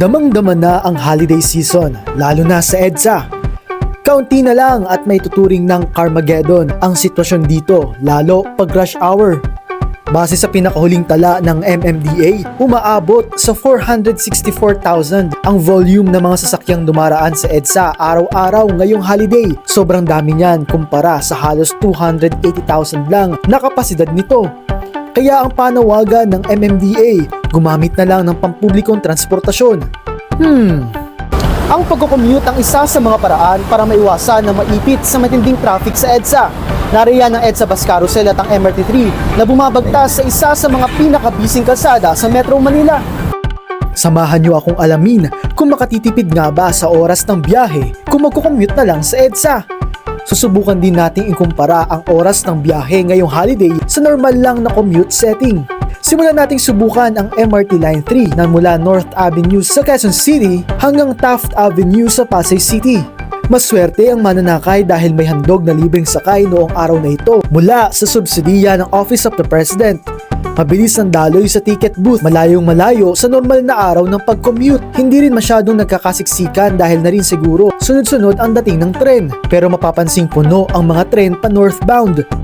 Damang-dama na ang holiday season, lalo na sa EDSA. Kaunti na lang at may tuturing ng Carmageddon ang sitwasyon dito, lalo pag rush hour. Base sa pinakahuling tala ng MMDA, umaabot sa 464,000 ang volume ng mga sasakyang dumaraan sa EDSA araw-araw ngayong holiday. Sobrang dami niyan kumpara sa halos 280,000 lang na kapasidad nito. Kaya ang panawagan ng MMDA, gumamit na lang ng pampublikong transportasyon. Hmm, ang pagkocommute ang isa sa mga paraan para maiwasan na maipit sa matinding traffic sa EDSA. Nariyan ang EDSA Bus Carousel at ang MRT3 na bumabagtas sa isa sa mga pinakabising kalsada sa Metro Manila. Samahan niyo akong alamin kung makatitipid nga ba sa oras ng biyahe kung magkukommute na lang sa EDSA. Susubukan din nating ikumpara ang oras ng biyahe ngayong holiday sa normal lang na commute setting. Simulan nating subukan ang MRT Line 3 na mula North Avenue sa Quezon City hanggang Taft Avenue sa Pasay City. Maswerte ang mananakay dahil may handog na libreng sakay noong araw na ito mula sa subsidiya ng Office of the President. Mabilis ang daloy sa ticket booth, malayong malayo sa normal na araw ng pag-commute. Hindi rin masyadong nagkakasiksikan dahil na rin siguro sunod-sunod ang dating ng tren. Pero mapapansing puno ang mga tren pa northbound.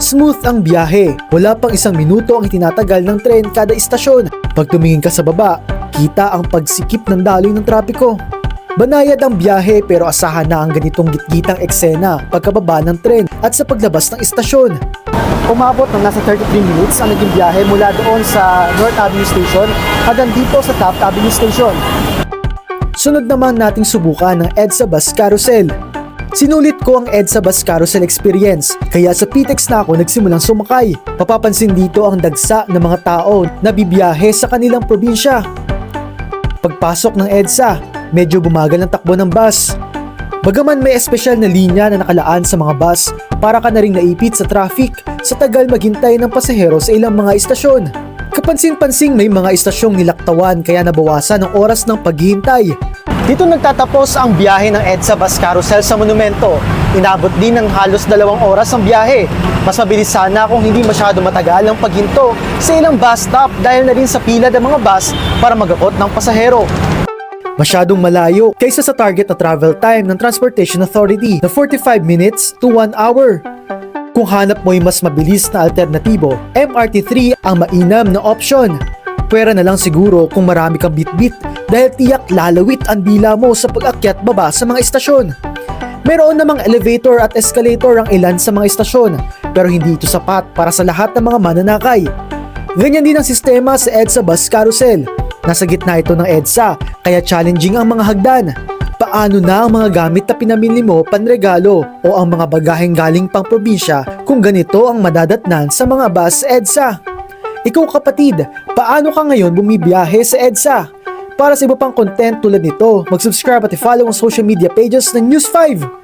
Smooth ang biyahe. Wala pang isang minuto ang itinatagal ng tren kada istasyon. Pag tumingin ka sa baba, kita ang pagsikip ng daloy ng trapiko. Banayad ang biyahe pero asahan na ang ganitong gitgitang eksena pagkababa ng tren at sa paglabas ng istasyon. Umabot ng nasa 33 minutes ang naging biyahe mula doon sa North Avenue Station hanggang dito sa Taft Avenue Station. Sunod naman nating subukan ang EDSA Bus Carousel. Sinulit ko ang EDSA Bus Carousel experience, kaya sa PTEX na ako nagsimulang sumakay. Papapansin dito ang dagsa ng mga tao na bibiyahe sa kanilang probinsya. Pagpasok ng EDSA, medyo bumagal ang takbo ng bus. Bagaman may espesyal na linya na nakalaan sa mga bus para ka na rin naipit sa traffic sa tagal maghintay ng pasahero sa ilang mga istasyon. Kapansin-pansing may mga istasyong nilaktawan kaya nabawasan ang oras ng paghihintay. Dito nagtatapos ang biyahe ng EDSA Bus Carousel sa monumento. Inabot din ng halos dalawang oras ang biyahe. Mas mabilis sana kung hindi masyado matagal ang paghinto sa ilang bus stop dahil na rin sa pila ng mga bus para magabot ng pasahero. Masyadong malayo kaysa sa target na travel time ng Transportation Authority na 45 minutes to 1 hour. Kung hanap mo yung mas mabilis na alternatibo, MRT3 ang mainam na option. Pwera na lang siguro kung marami kang bitbit dahil tiyak lalawit ang dila mo sa pag-akyat baba sa mga istasyon. Meron namang elevator at escalator ang ilan sa mga istasyon pero hindi ito sapat para sa lahat ng mga mananakay. Ganyan din ang sistema sa EDSA Bus Carousel. Nasa gitna ito ng EDSA kaya challenging ang mga hagdan. Paano na ang mga gamit na pinamili mo panregalo o ang mga bagaheng galing pang probinsya kung ganito ang madadatnan sa mga bus EDSA? Ikaw kapatid, paano ka ngayon bumibiyahe sa EDSA? Para sa iba pang content tulad nito, mag-subscribe at i-follow ang social media pages ng News 5.